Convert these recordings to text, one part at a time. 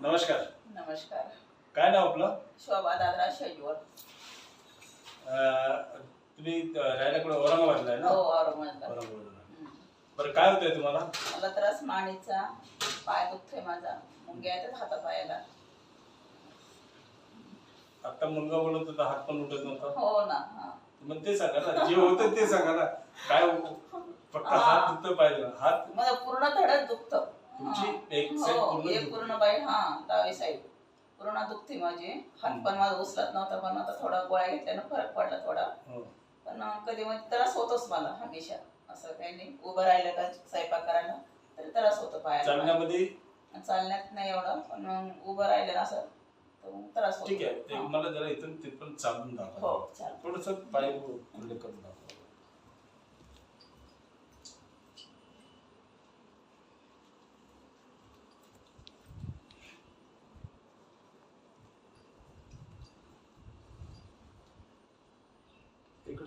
नमस्कार. नमस्कार. काय नाव आपलं? शोभा दादरा शेजवर अं, तुम्ही अं, राहायला कुठे? औरंगाबादला आहे ना? हो औरंगाबादला. बरं काय होतंय तुम्हाला? मला त्रास मानेचा पाय दुखतोय माझा. मुंग्या येतात हातापायाला. आता मुलगा बोलत होता हात पण उठत नव्हता. हो ना हा. मग ते सांगा ना जे होतं ते सांगा ना. काय फक्त हात दुखतं पाहिजे. हात? माझं पूर्ण धडच दुखत. तुमची? एक side पूर्ण एक दुखते. पूर्ण बाई हा डावी साईड पूर्ण दुखते माझी. हात पण माझा उचलत नव्हता पण आता थोडा गोळ्या घेतल्यानं फरक पडला थोडा. हो. पण कधी मध्ये त्रास होतोच मला हमेशा. असं काही नाही. उभं राहिलं का स्वयंपाक करायला तरी त्रास होतो पायाला चालण्यामध्ये? चालण्यात नाही एवढं पण मग उभं राहिलं ना असं तर मग त्रास होतो. ठीक आहे. ते हा. मला जरा इथून तिथून चालून दाखवा. हो चालेल थोडस पाय करून दाखवा.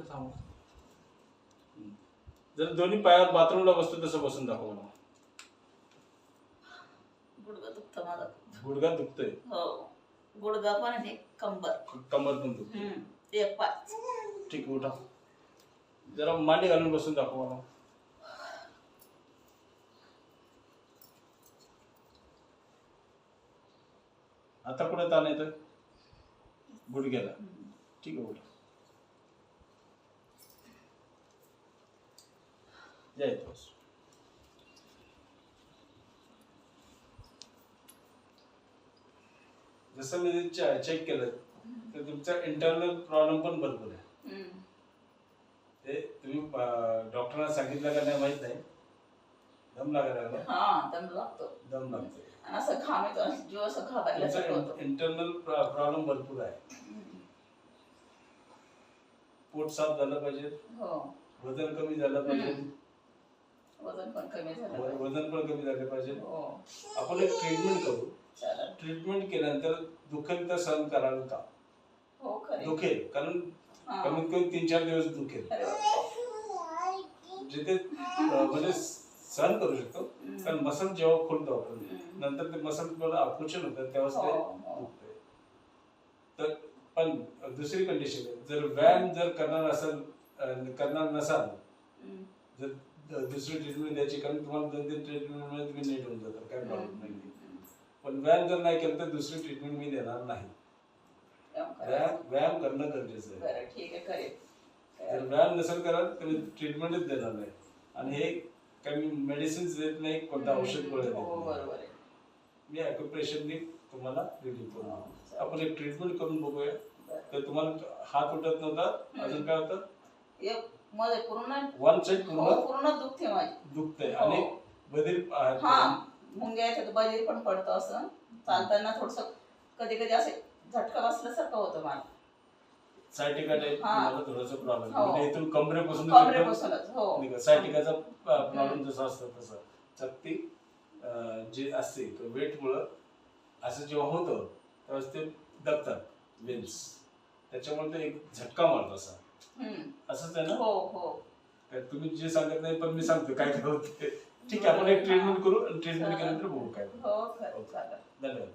थांबा. जर दोन्ही पायावर बाथरूमला बसतो तसं बसून दाखवा मला गुडघा दुखतं माझं गुडघा दुखतोय. हो. गुडघा पण आणि कंबर. कमर पण दुखते हम्म. एक पाच ठीक आहे उठा. जरा मांडी घालून बसून दाखवा मला. आता कुठे ताण येतोय? गुडघ्याला. ठीक आहे उठा. इथं बस. जसं मी चेक केलं तर तुमचा इंटरनल प्रॉब्लेम पण भरपूर आहे. ते तुम्ही डॉक्टरांना सांगितलं का नाही माहीत नाही? दम लागला हा दम लागतो. दम लागतो. आणि असं घाम येतो आणि जीव असं घाबरल्यासारखं होतो तुमचा इंटरनल प्रॉब्लेम भरपूर आहे. पोट साफ झालं पाहिजे. हो. वजन कमी झालं पाहिजे. वजन पण कमी झालं पाहिजे. वजन पण कमी झालं पाहिजे हो आपण एक ट्रीटमेंट करू चालेल ट्रीटमेंट केल्यानंतर दुखेल तर सहन कराल का हो खरे दुखेल कारण हा. कमीत कमी तीन चार दिवस दुखेल अरे बापरे. जिथे अं, म्हणजे सहन करू शकतो हम्म. कारण मसल जेव्हा खोलतो आपण हम्म. नंतर ते मसल तुम्हाला आकुंचन होतं तेव्हाच हो, ते हो. दुखते तर पण दुसरी कंडिशन आहे जर व्यायाम जर करणार असेल अं, करणार नसाल हम्म. जर दुसरी ट्रीटमेंट द्यायची कारण तुम्हाला दोन तीन ट्रीटमेंटमध्ये तुम्ही नीट होऊन जातात काय प्रॉब्लेम नाही. पण व्यायाम जर नाही केलं तर दुसरी ट्रीटमेंट मी देणार नाही. व्यायाम करायचा. व्यायाम करणं गरजेचं आहे. बरं ठीक आहे करेल जर व्यायाम नसेल करत तर मी ट्रीटमेंटच देणार नाही. आणि हे काही मेडिसिन देत नाही कोणतं औषध गोळ्या हो देत नाही. बरोबर आहे. मी ॲक्युप्रेशरनी तुम्हाला रिलीफ करू हो, आपण एक ट्रीटमेंट करून बघूया. बरं. तर तुम्हाला हात उठत नव्हता अजून काय होतं? एक मध्ये पूर्ण वन साइड हो पूर्ण पूर्ण दुखते माझी. दुखतंय हो. आणि बधीर आहेत हा मुंग्या येतात बधीर पण पडतं असं. चालताना थोडस कधी कधी असं झटका बसल्यासारखं होतं मला. सायटिका टाईप हा. तुम्हाला थोडासा प्रॉब्लेम हो. म्हणजे इथून कमरेपासून कमरेपासूनच हो. सायटिकाचा प्रॉब्लेम जसा असतो तसा. चकती अं, जे असते वेट मुळे असं जेव्हा होतं तेव्हा ते दबतात वेन्स त्याच्यामुळे ते एक झटका मारतो असा. असंच आहे ना? हो हो. तुम्ही जे सांगत नाही पण मी सांगतो काय काय होतं ठीक आहे आपण एक ट्रीटमेंट करू ट्रीटमेंट. केल्यानंतर बघू काय हो चालेल. धन्यवाद.